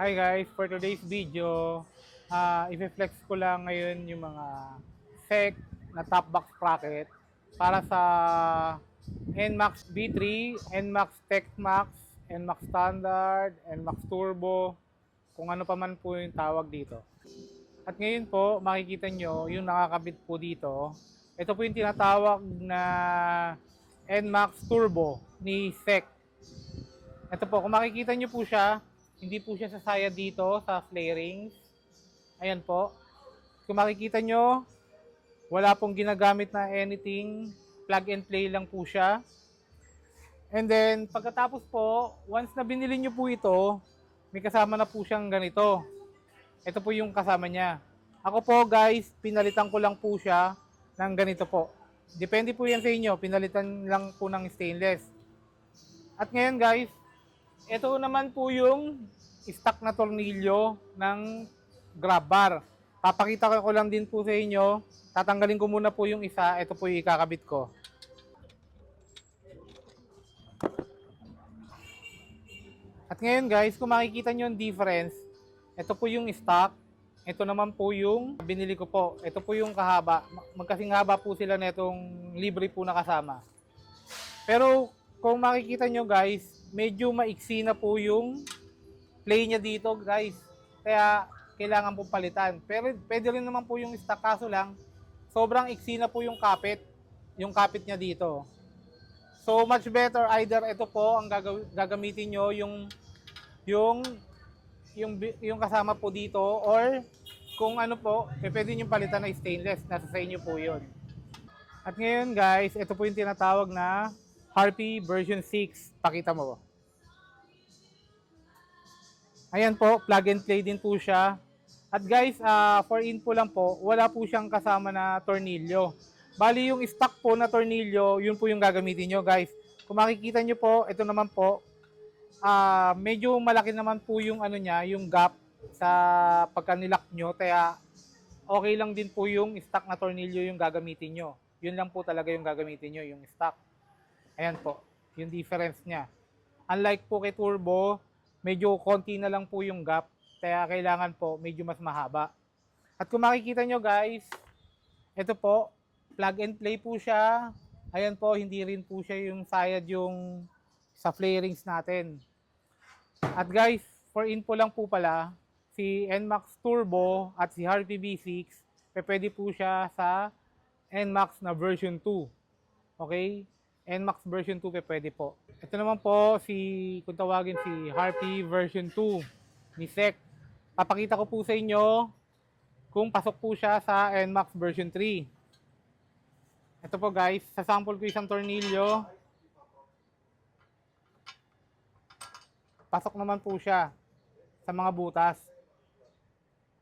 Hi guys, for today's video, ah i-flex ko lang ngayon yung mga SEC na top box bracket para sa NMAX B3, NMAX Tech Max, NMAX Standard, NMAX Turbo, kung ano pa man po yung tawag dito. At ngayon po, makikita nyo yung nakakabit po dito. Ito po yung tinatawag na NMAX Turbo ni SEC. Ito po, kung makikita nyo po siya, hindi po siya sasaya dito sa flarings. Ayan po. Kung makikita nyo, wala pong ginagamit na anything. Plug and play lang po siya. And then, pagkatapos po, once na binili nyo po ito, may kasama na po siyang ganito. Ito po yung kasama niya. Ako po guys, pinalitan ko lang po siya ng ganito po. Depende po yan sa inyo, pinalitan lang po ng stainless. At ngayon guys, ito naman po yung stock na tornilyo ng grab bar. Papakita ko lang din po sa inyo. Tatanggalin ko muna po yung isa. Ito po yung ikakabit ko. At ngayon guys, kung makikita nyo yung difference, ito po yung stock. Ito naman po yung binili ko po. Ito po yung kahaba. Magkasing haba po sila netong libre po na kasama. Pero kung makikita nyo guys, medyo maiksi na po yung play niya dito guys. Kaya kailangan po palitan. Pero pwede rin naman po yung stock kaso lang, sobrang iksi na po yung kapit. Yung kapit niya dito. So much better either ito po ang gagamitin nyo yung yung yung yung kasama po dito or kung ano po, eh, pwede nyo palitan na stainless. Nasa sa inyo po yun. At ngayon guys, ito po yung tinatawag na Harpy version 6. Pakita mo. Ayan po, plug and play din po siya. At guys, ah, for info lang po, wala po siyang kasama na tornilyo. Bali yung stock po na tornilyo, yun po yung gagamitin nyo guys. Kung makikita nyo po, ito naman po, ah medyo malaki naman po yung ano niya, yung gap sa pagka nilock nyo. Kaya okay lang din po yung stock na tornilyo yung gagamitin nyo. Yun lang po talaga yung gagamitin nyo, yung stock. Ayan po, yung difference niya. Unlike po kay Turbo, medyo konti na lang po yung gap. Kaya kailangan po medyo mas mahaba. At kung makikita nyo guys, ito po, plug and play po siya. Ayan po, hindi rin po siya yung sayad yung sa flarings natin. At guys, for info lang po pala, si NMAX Turbo at si Harpy B6, pe- pwede po siya sa NMAX na version 2. Okay? NMAX version 2 pe pwede po. Ito naman po si kung tawagin si Harpy version 2 ni SEC. Papakita ko po sa inyo kung pasok po siya sa NMAX version 3. Ito po guys, sa sample ko isang tornilyo. Pasok naman po siya sa mga butas.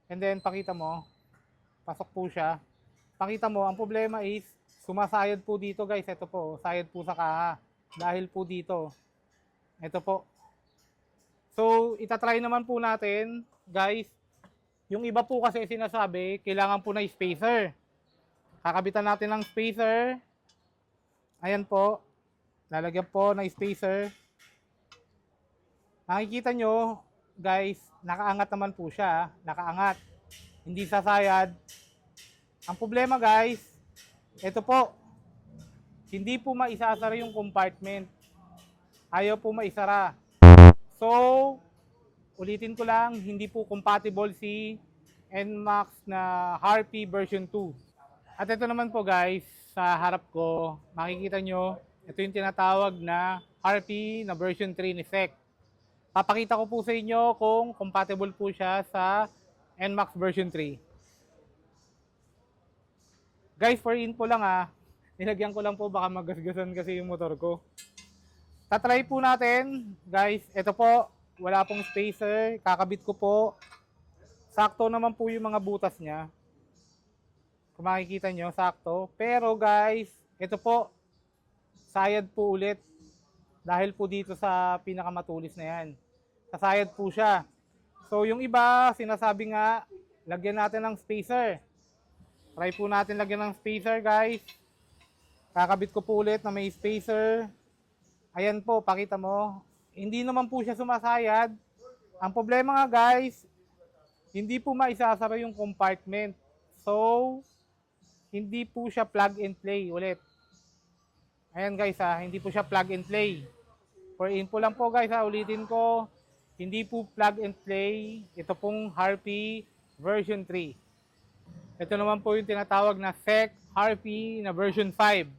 And then pakita mo, pasok po siya. Pakita mo, ang problema is sumasayad po dito guys. Ito po, sayad po sa kaha. Dahil po dito. Ito po. So, itatry naman po natin, guys. Yung iba po kasi sinasabi, kailangan po na spacer. Kakabitan natin ng spacer. Ayan po. Lalagyan po ng spacer. Nakikita nyo, guys, nakaangat naman po siya. Nakaangat. Hindi sasayad. Ang problema, guys, ito po. Hindi po maisasara yung compartment. Ayaw po maisara. So, ulitin ko lang, hindi po compatible si NMAX na Harpy version 2. At ito naman po guys, sa harap ko, makikita nyo, ito yung tinatawag na Harpy na version 3 ni SEC. Papakita ko po sa inyo kung compatible po siya sa NMAX version 3. Guys, for info lang ah, nilagyan ko lang po baka magasgasan kasi yung motor ko. Tatry po natin, guys. Ito po, wala pong spacer. Kakabit ko po. Sakto naman po yung mga butas niya. Kung makikita nyo, sakto. Pero guys, ito po, sayad po ulit. Dahil po dito sa pinakamatulis na yan. Sasayad po siya. So yung iba, sinasabi nga, lagyan natin ng spacer. Try po natin lagyan ng spacer guys. Kakabit ko po ulit na may spacer. Ayan po, pakita mo. Hindi naman po siya sumasayad. Ang problema nga guys, hindi po maisasara yung compartment. So, hindi po siya plug and play ulit. Ayan guys ha, hindi po siya plug and play. For info lang po guys ha, ulitin ko, hindi po plug and play. Ito pong Harpy version 3. Ito naman po yung tinatawag na SEC Harpy na version 5.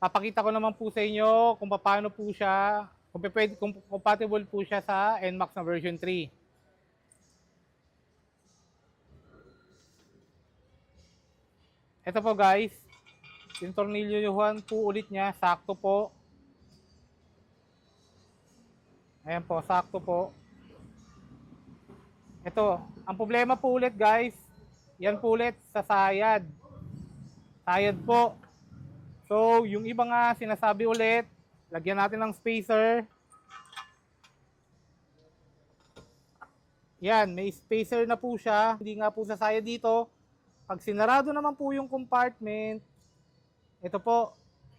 Papakita ko naman po sa inyo kung paano po siya, kung, pwede, kung compatible po siya sa NMAX na version 3. Ito po guys, yung tornilyuhan po ulit niya, sakto po. Ayan po, sakto po. Ito, ang problema po ulit guys, yan po ulit sa sayad. Sayad po. So, yung iba nga sinasabi ulit, lagyan natin ng spacer. Yan, may spacer na po siya. Hindi nga po sasaya dito. Pag sinarado naman po yung compartment, ito po,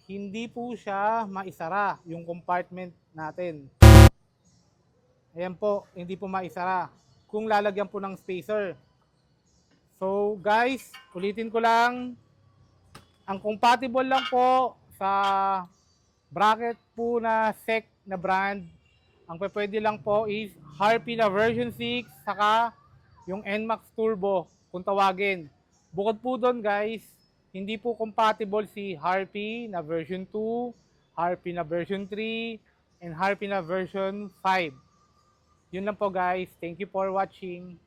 hindi po siya maisara yung compartment natin. Ayan po, hindi po maisara kung lalagyan po ng spacer. So guys, ulitin ko lang, ang compatible lang po sa bracket po na SEC na brand, ang pwede lang po is Harpy na version 6, saka yung NMAX Turbo kung tawagin. Bukod po doon guys, hindi po compatible si Harpy na version 2, Harpy na version 3, and Harpy na version 5. Yun lang po guys. Thank you for watching.